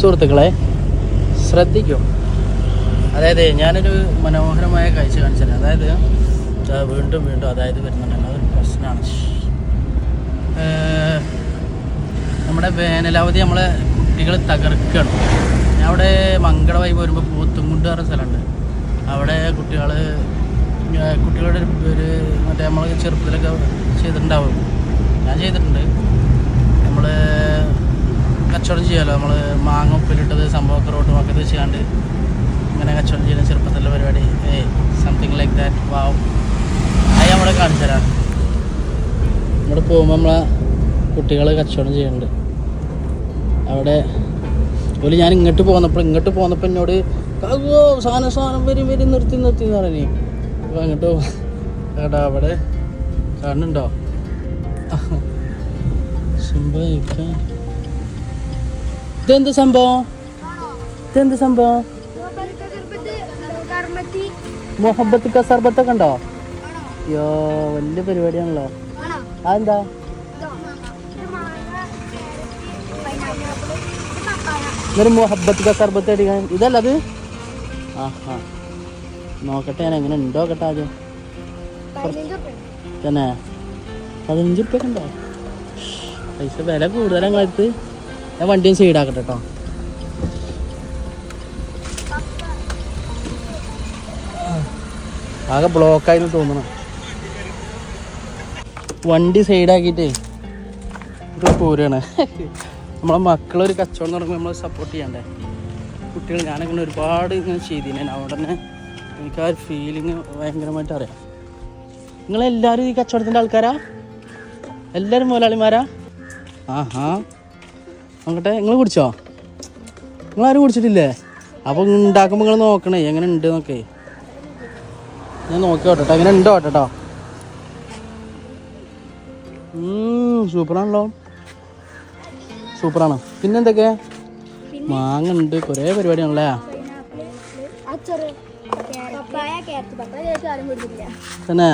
സുഹൃത്തുക്കളെ ശ്രദ്ധിക്കും. അതായത് ഞാനൊരു മനോഹരമായ കാഴ്ച കാണിച്ചത്. അതായത് വീണ്ടും വീണ്ടും അതായത് വരുന്നുണ്ട്. അതൊരു പ്രശ്നമാണ്. നമ്മുടെ വേനലവധി നമ്മളെ കുട്ടികൾ തകർക്കണം. ഞാൻ അവിടെ മങ്കട വൈ വരുമ്പോൾ പോത്തുംകുണ്ട് പറഞ്ഞ സ്ഥലമുണ്ട്. അവിടെ കുട്ടികൾ കുട്ടികളുടെ ഒരു മറ്റേ നമ്മൾ ചെറുപ്പത്തിലൊക്കെ ചെയ്തിട്ടുണ്ടാവും. ഞാൻ ചെയ്തിട്ടുണ്ട്. കച്ചവടം ചെയ്യാമല്ലോ നമ്മൾ മാങ്ങ ഉപ്പിലിട്ടത് സംഭവമൊക്കെ റോട്ടും ഒക്കെ ചെയ്യാണ്ട് ഇങ്ങനെ കച്ചവടം ചെയ്യുന്ന ചെറുപ്പത്തിലുള്ള പരിപാടി. ഏ സംതിങ് ലൈക്ക് ദാറ്റ് വാവ് അത് നമ്മളെ കാണിച്ചു തരാം. ഇവിടെ പോകുമ്പോൾ നമ്മളെ കുട്ടികൾ കച്ചവടം ചെയ്യുന്നുണ്ട് അവിടെ ഒരു ഞാൻ ഇങ്ങോട്ട് പോന്നപ്പോൾ ഇങ്ങോട്ട് പോന്നപ്പോൾ എന്നോട് കാകോ സാധനം സാധനം വരും വരും നിർത്തി നിർത്തി എന്ന് പറഞ്ഞു. അപ്പോൾ അങ്ങോട്ട് പോകാം എടാ അവിടെ കാണുന്നുണ്ടോ? സംഭവിക്കാൻ ഇതെന്ത് സംഭവം? ഇതെന്ത് സംഭവം? മൊഹബത്ത് കസർബത്ത് ഒക്കെ ഉണ്ടോ? അയ്യോ വലിയ പരിപാടിയാണല്ലോ. അതെന്താ? ഇന്നൊരു മൊഹബത്ത് കസർബത്ത് സർബത്ത് അടിക്കാൻ. ഇതല്ല അത്? ആ ആ നോക്കട്ടെ ഞാൻ എങ്ങനെ ഉണ്ടോ കേട്ടോ ആദ്യം. തന്നെ. പതിനഞ്ച് ഉറുപ്പ്യൊക്കെ ഉണ്ടോ? പൈസ വില കൂടുതലാണ് ഞങ്ങളടുത്ത് ഞാൻ വണ്ടിയും സൈഡാക്കട്ടെ കേട്ടോ ആകെ ബ്ലോക്ക് ബ്ലോക്കായിരുന്നു തോന്നണം. വണ്ടി സൈഡാക്കിയിട്ടേ ആക്കിട്ടേ പോരുകയാണ് നമ്മളെ മക്കളൊരു കച്ചവടം തുടങ്ങുമ്പോൾ നമ്മൾ സപ്പോർട്ട് ചെയ്യണ്ടേ? കുട്ടികൾ ഞാനങ്ങനെ ഒരുപാട് ഇങ്ങനെ ചെയ്തിന്. അവിടെ തന്നെ എനിക്ക് ആ ഒരു ഫീലിങ് ഭയങ്കരമായിട്ട് അറിയാം. നിങ്ങളെല്ലാവരും ഈ കച്ചവടത്തിന്റെ ആൾക്കാരാ? എല്ലാവരും മുതലാളിമാരാ? ആഹാ. നോക്കട്ടെ നിങ്ങൾ കുടിച്ചോ? നിങ്ങൾ ആരും കുടിച്ചിട്ടില്ലേ? അപ്പോൾ ഉണ്ടാക്കുമ്പോൾ നിങ്ങൾ നോക്കണേ എങ്ങനെ ഉണ്ട് നോക്കേ ഞാൻ നോക്കി ഓട്ടോ എങ്ങനെ ഉണ്ടോ കേട്ടോ സൂപ്പറാണല്ലോ. സൂപ്പറാണ്. പിന്നെ എന്തൊക്കെ? മാങ്ങ ഉണ്ട് കുറേ പരിപാടിയാണല്ലേ? തന്നെ?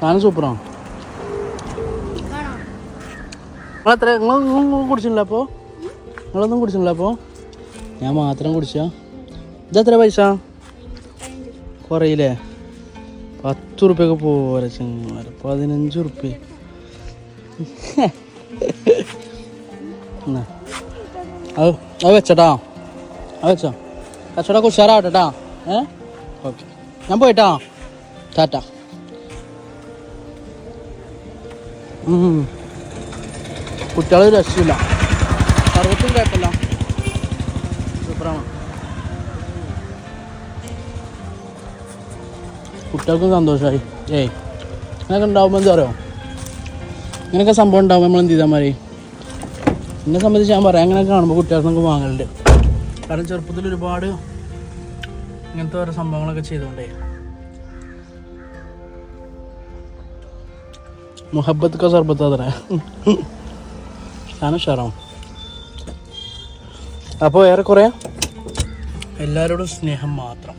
സാധനം സൂപ്പറാണ്. നിങ്ങൾ നിങ്ങൾ കുടിച്ചിട്ടില്ല അപ്പോൾ നിങ്ങളൊന്നും കുടിച്ചിട്ടില്ല അപ്പോൾ ഞാൻ മാത്രം കുടിച്ചാ. ഇതെത്ര പൈസ? കുറയില്ലേ? പത്ത് ഉറുപ്പ്യൊക്കെ പോരെ ചെങ്ങന്മാർ പതിനഞ്ച് ഉറുപ്പ്യ. അത് അത് വെച്ചട്ടാ. അത് വെച്ചോ. കച്ചവടമൊക്കെ ഉഷാറാവട്ടെ കേട്ടാ ഏ? ഓക്കെ. ഞാൻ പോയിട്ടാ. ടാറ്റ. കുട്ടികൾ രക്ഷയില്ല. സർവത്തും കുഴപ്പമില്ല. സൂപ്പറാണ്. കുട്ടികൾക്കും സന്തോഷമായി. ഏയ് ഇങ്ങനെയൊക്കെ ഉണ്ടാവുമ്പോൾ എന്താ പറയുക ഇങ്ങനെയൊക്കെ സംഭവം ഉണ്ടാവുമ്പോൾ നമ്മൾ എന്ത് ചെയ്താൽ മതി? എന്നെ സംബന്ധിച്ച് ഞാൻ പറയാം അങ്ങനെയൊക്കെ കാണുമ്പോൾ കുട്ടികൾക്ക് നമുക്ക് വാങ്ങലുണ്ട്. കാരണം ചെറുപ്പത്തിൽ ഒരുപാട് ഇങ്ങനത്തെ ഓരോ സംഭവങ്ങളൊക്കെ ചെയ്തുകൊണ്ടേ. മുഹബത്ത് കാ സർബത്ത് സാധനം ഉഷാറാവും അപ്പോൾ ഏറെക്കുറെ എല്ലാവരോടും സ്നേഹം മാത്രം.